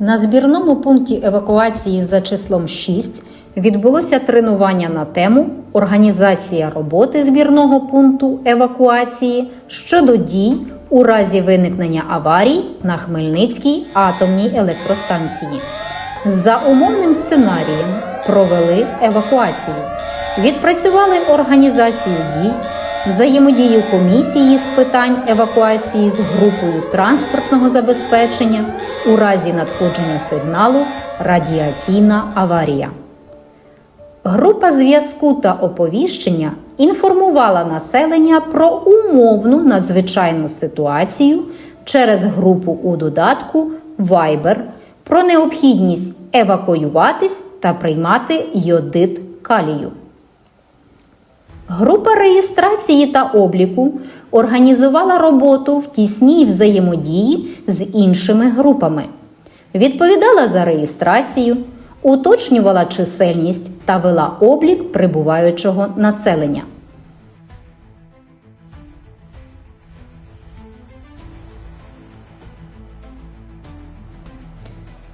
На збірному пункті евакуації за числом 6 відбулося тренування на тему Організація роботи збірного пункту евакуації щодо дій у разі виникнення аварій на Хмельницькій атомній електростанції. За умовним сценарієм провели евакуацію, відпрацювали організацію дій, взаємодію комісії з питань евакуації з групою транспортного забезпечення у разі надходження сигналу радіаційна аварія. Група зв'язку та оповіщення інформувала населення про умовну надзвичайну ситуацію через групу у додатку Viber про необхідність евакуюватись та приймати йодит калію. Група реєстрації та обліку організувала роботу в тісній взаємодії з іншими групами, відповідала за реєстрацію, уточнювала чисельність та вела облік прибуваючого населення.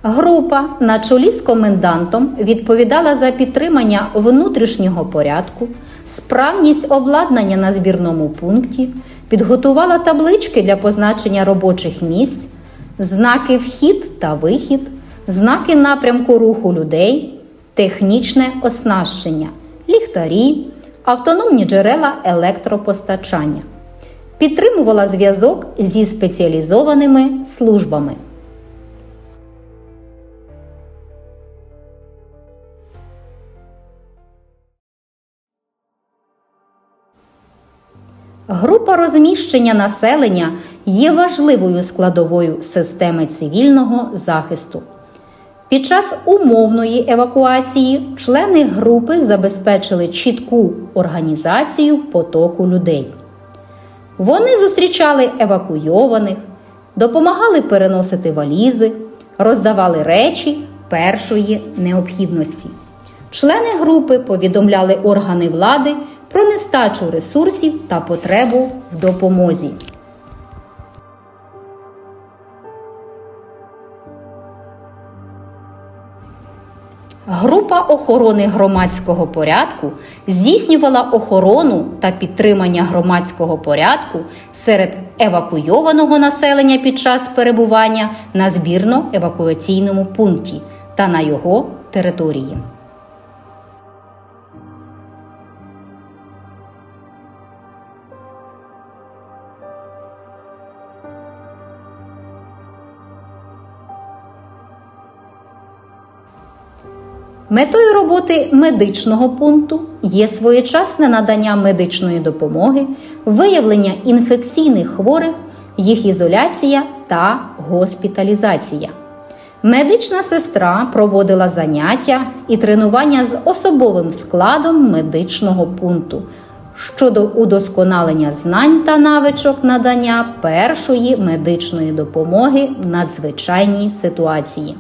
Група на чолі з комендантом відповідала за підтримання внутрішнього порядку, справність обладнання на збірному пункті, підготувала таблички для позначення робочих місць, знаки вхід та вихід, знаки напрямку руху людей, технічне оснащення, ліхтарі, автономні джерела електропостачання. Підтримувала зв'язок зі спеціалізованими службами. Група розміщення населення є важливою складовою системи цивільного захисту. Під час умовної евакуації члени групи забезпечили чітку організацію потоку людей. Вони зустрічали евакуйованих, допомагали переносити валізи, роздавали речі першої необхідності. Члени групи повідомляли органи влади про нестачу ресурсів та потребу в допомозі. Група охорони громадського порядку здійснювала охорону та підтримання громадського порядку серед евакуйованого населення під час перебування на збірно-евакуаційному пункті та на його території. Метою роботи медичного пункту є своєчасне надання медичної допомоги, виявлення інфекційних хворих, їх ізоляція та госпіталізація. Медична сестра проводила заняття і тренування з особовим складом медичного пункту щодо удосконалення знань та навичок надання першої медичної допомоги в надзвичайній ситуації.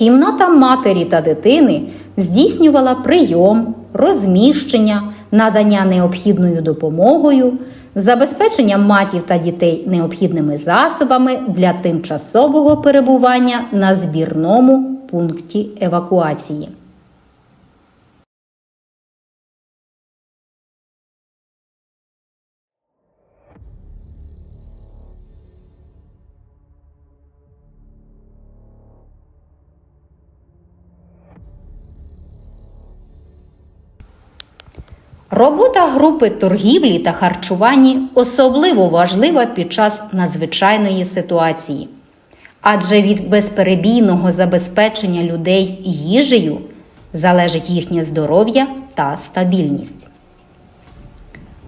Кімната матері та дитини здійснювала прийом, розміщення, надання необхідною допомогою, забезпечення матів та дітей необхідними засобами для тимчасового перебування на збірному пункті евакуації. Робота групи торгівлі та харчуванні особливо важлива під час надзвичайної ситуації, адже від безперебійного забезпечення людей їжею залежить їхнє здоров'я та стабільність.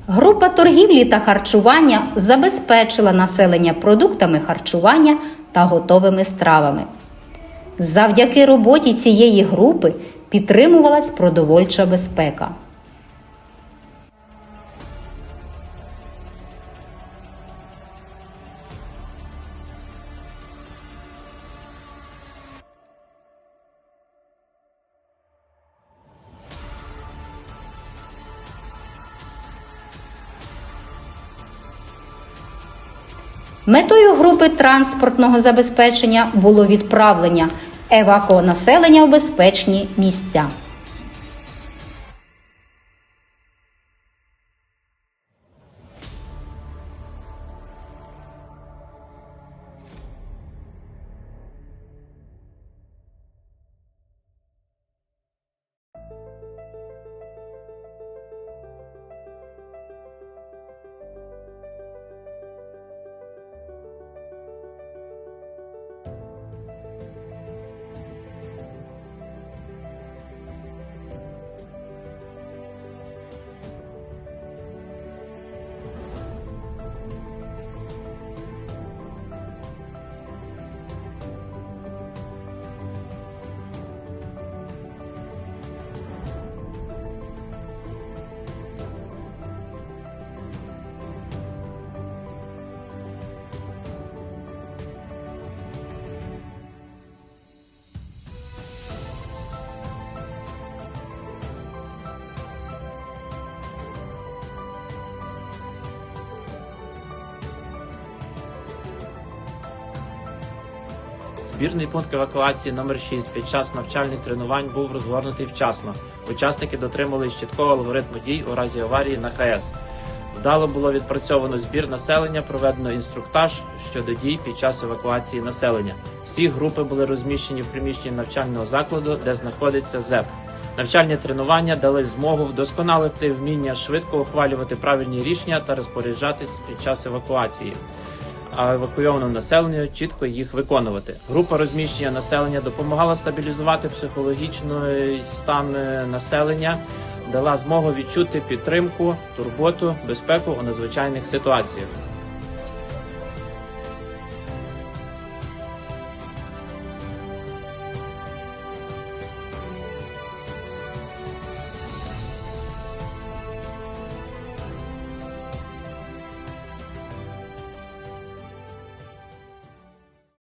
Група торгівлі та харчування забезпечила населення продуктами харчування та готовими стравами. Завдяки роботі цієї групи підтримувалась продовольча безпека. Метою групи транспортного забезпечення було відправлення евакуонаселення у безпечні місця. Збірний пункт евакуації номер 6 під час навчальних тренувань був розгорнутий вчасно. Учасники дотримувались чіткого алгоритму дій у разі аварії на ХС. Вдало було відпрацьовано збір населення, проведено інструктаж щодо дій під час евакуації населення. Всі групи були розміщені в приміщенні навчального закладу, де знаходиться ЗЕП. Навчальні тренування дали змогу вдосконалити вміння швидко ухвалювати правильні рішення та розпоряджатись під час евакуації а евакуйованому населенню чітко їх виконувати. Група розміщення населення допомагала стабілізувати психологічний стан е, населення, дала змогу відчути підтримку, турботу, безпеку у надзвичайних ситуаціях.